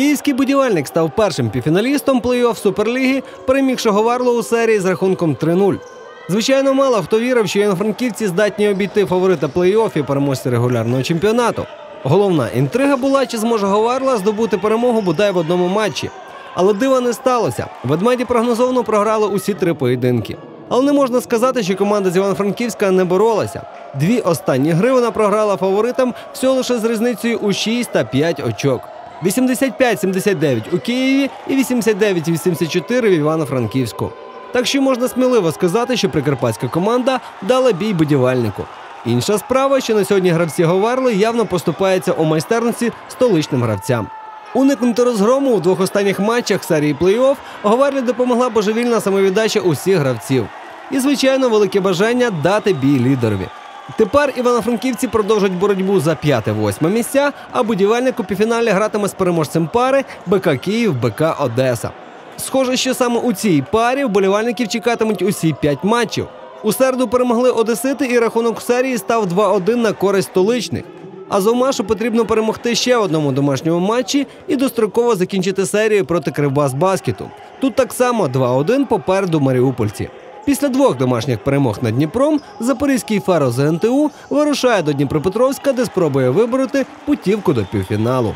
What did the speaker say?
Київський будівельник став першим півфіналістом плей-офф Суперліги, перемігши Говарло у серії з рахунком 3-0. Звичайно, мало хто вірив, що івано-франківці здатні обійти фаворита плей-офф і переможця регулярного чемпіонату. Головна інтрига була, чи зможе Говарла здобути перемогу бодай в одному матчі. Але дива не сталося. Ведмеді прогнозовано програли усі три поєдинки. Але не можна сказати, що команда з Івано-Франківська не боролася. Дві останні гри вона програла фаворитам всього лише з різницею у 6 та 5 очок. 85-79 у Києві і 89-84 в Івано-Франківську. Так що можна сміливо сказати, що прикарпатська команда дала бій будівельнику. Інша справа, що на сьогодні гравці Говарли явно поступаються у майстерності столичним гравцям. Уникнути розгрому у двох останніх матчах серії плей-офф Говарлі допомогла божевільна самовіддача усіх гравців. І, звичайно, велике бажання дати бій лідерові. Тепер івано-франківці продовжать боротьбу за п'яте-восьме місця, а будівельник у півфіналі гратиме з переможцем пари БК Київ, БК Одеса. Схоже, що саме у цій парі вболівальників чекатимуть усі п'ять матчів. У середу перемогли Одесити, і рахунок серії став 2-1 на користь столичних. А Зомашу потрібно перемогти ще одному домашньому матчі і достроково закінчити серію проти Кривбас Баскету. Тут так само 2-1 попереду маріупольці. Після двох домашніх перемог над Дніпром запорізький фаро ЗНТУ вирушає до Дніпропетровська, де спробує вибороти путівку до півфіналу.